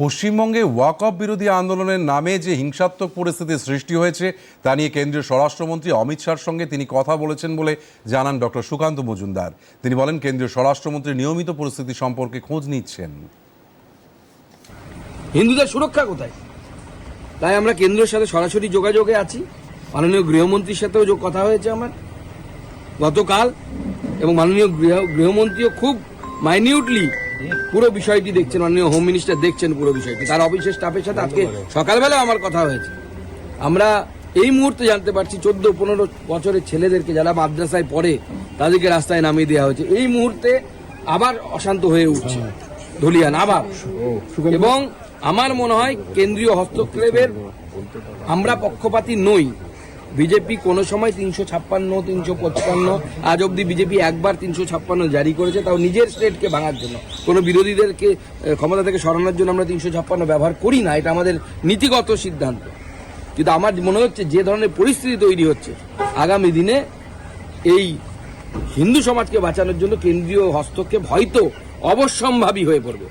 পশ্চিমবঙ্গে ওয়াকফ বিরোধী আন্দোলনের নামে যে হিংসাত্মক পরিস্থিতির সৃষ্টি হয়েছে, তা নিয়ে কেন্দ্রীয় স্বরাষ্ট্রমন্ত্রী অমিত শাহর সঙ্গে তিনি কথা বলেছেন বলে জানান ডক্টর সুকান্ত মজুমদার। তিনি বলেন, কেন্দ্রীয় স্বরাষ্ট্রমন্ত্রী নিয়মিত পরিস্থিতি সম্পর্কে খোঁজ নিচ্ছেন। হিন্দুদের সুরক্ষা কোথায়? তাই আমরা কেন্দ্রের সাথে সরাসরি যোগাযোগে আছি। মাননীয় গৃহমন্ত্রীর সাথেও যোগ কথা হয়েছে আমার। গতকাল এবং মাননীয় গৃহ গৃহমন্ত্রীও খুব মাইনিউটলি পুরো বিষয়টি দেখছেন মাননীয় হোম মিনিস্টার দেখছেন পুরো বিষয়টি। তার অফিসের স্টাফের সাথে আজকে সকালবেলা আমার কথা হয়েছে। আমরা এই মুহূর্তে জানতে পারছি চোদ্দ পনেরো বছরের ছেলেদেরকে যারা মাদ্রাসায় পড়ে তাদেরকে রাস্তায় নামিয়ে দেওয়া হয়েছে। এই মুহূর্তে আবার অশান্ত হয়ে উঠছে ধলিয়ান আবার। এবং আমার মনে হয় কেন্দ্রীয় হস্তক্ষেপের আমরা পক্ষপাতী নই। বিজেপি কোনো সময় তিনশো ছাপ্পান্ন, তিনশো পঁচপান্ন, আজ অবধি বিজেপি একবার তিনশো ছাপ্পান্ন জারি করেছে, তাও নিজের স্টেটকে ভাঙার জন্য। কোনো বিরোধীদেরকে ক্ষমতা থেকে সরানোর জন্য আমরা তিনশো ছাপ্পান্ন ব্যবহার করি না, এটা আমাদের নীতিগত সিদ্ধান্ত। কিন্তু আমার মনে হচ্ছে যে ধরনের পরিস্থিতি তৈরি হচ্ছে, আগামী দিনে এই হিন্দু সমাজকে বাঁচানোর জন্য কেন্দ্রীয় হস্তক্ষেপ হয়তো অবশ্যম্ভাবী হয়ে পড়বে।